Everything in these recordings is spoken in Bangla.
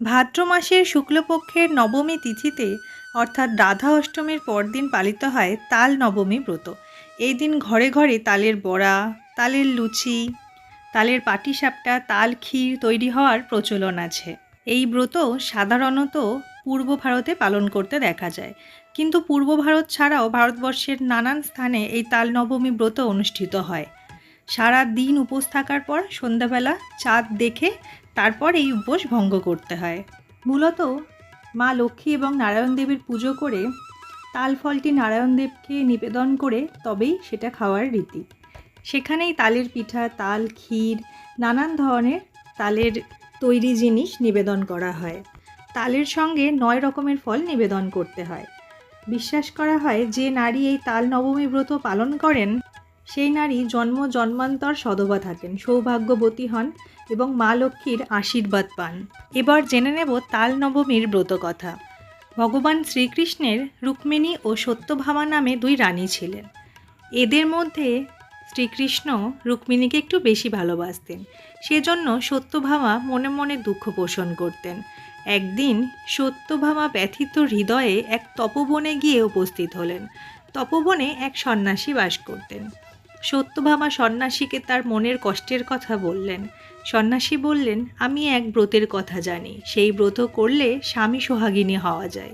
ভাদ্র মাসের শুক্লপক্ষের নবমী তিথিতে, অর্থাৎ রাধা অষ্টমীর পরদিন পালিত হয় তাল নবমী ব্রত। এই দিন ঘরে ঘরে তালের বড়া, তালের লুচি, তালের পাটিসাপটা, তাল ক্ষীর তৈরি হওয়ার প্রচলন আছে। এই ব্রত সাধারণত পূর্ব ভারতে পালন করতে দেখা যায়। কিন্তু পূর্ব ভারত ছাড়াও ভারতবর্ষের নানান স্থানে এই তাল নবমী ব্রত অনুষ্ঠিত হয়। সারা দিন উপোস থাকার পর সন্ধ্যাবেলা চাঁদ দেখে তারপর এই উপোস ভঙ্গ করতে হয়। মূলত মা লক্ষ্মী এবং নারায়ণ দেবের পুজো করে তাল ফলটি নারায়ণ দেবকে নিবেদন করে তবেই সেটা খাওয়ার রীতি। সেখানেই তালের পিঠা, তাল, ক্ষীর, নানান ধরনের তালের তৈরি জিনিস নিবেদন করা হয়। তালের সঙ্গে নয় রকমের ফল নিবেদন করতে হয়। বিশ্বাস করা হয় যে নারী এই তাল নবমী ব্রত পালন করেন সেই নারী জন্ম জন্মান্তর সদবা থাকেন, সৌভাগ্যবতী হন এবং মা লক্ষ্মীর আশীর্বাদ পান। এবার জেনে নেব তাল নবমীর ব্রত কথা। ভগবান শ্রীকৃষ্ণের রুক্মিণী ও সত্যভামা নামে দুই রানী ছিলেন। এদের মধ্যে শ্রীকৃষ্ণ রুক্মিণীকে একটু বেশি ভালোবাসতেন। সেজন্য সত্যভামা মনে মনে দুঃখ পোষণ করতেন। একদিন সত্যভামা ব্যথিত হৃদয়ে এক তপবনে গিয়ে উপস্থিত হলেন। তপবনে এক সন্ন্যাসী বাস করতেন। সত্যভামা সন্ন্যাসীকে তার মনের কষ্টের কথা বললেন। সন্ন্যাসী বললেন, আমি এক ব্রতের কথা জানি। সেই ব্রত করলে স্বামী সোহাগিনী হওয়া যায়।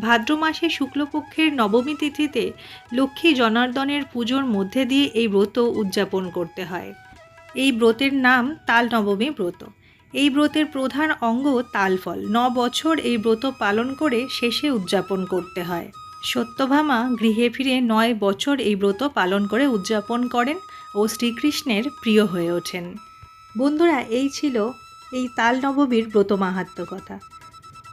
ভাদ্র মাসে শুক্লপক্ষের নবমী তিথিতে লক্ষ্মী জনার্দনের পুজোর মধ্যে দিয়ে এই ব্রত উদযাপন করতে হয়। এই ব্রতের নাম তাল নবমী ব্রত। এই ব্রতের প্রধান অঙ্গ তালফল। ন বছর এই ব্রত পালন করে শেষে উদযাপন করতে হয়। সত্যভামা গৃহে ফিরে নয় বছর এই ব্রত পালন করে উদযাপন করেন ও শ্রীকৃষ্ণের প্রিয় হয়ে ওঠেন। বন্ধুরা, এই ছিল এই তাল নবমীর ব্রত মাহাত্ম কথা।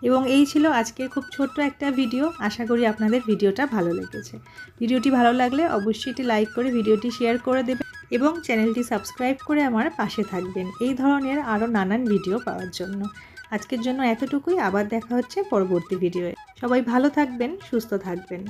এবং এই ছিল আজকের খুব ছোট্ট একটা ভিডিও। আশা করি আপনাদের ভিডিওটা ভালো লেগেছে। ভিডিওটি ভালো লাগলে অবশ্যই এটি লাইক করে ভিডিওটি শেয়ার করে দেবেন। এবং চ্যানেলটি সাবস্ক্রাইব করে আমার পাশে থাকবেন। এই ধরনের আরও নানান ভিডিও পাওয়ার জন্য। আজকের জন্য এতটুকুই। আবার দেখা হচ্ছে পরবর্তী ভিডিওয়ে। সবাই ভালো থাকবেন, সুস্থ থাকবেন।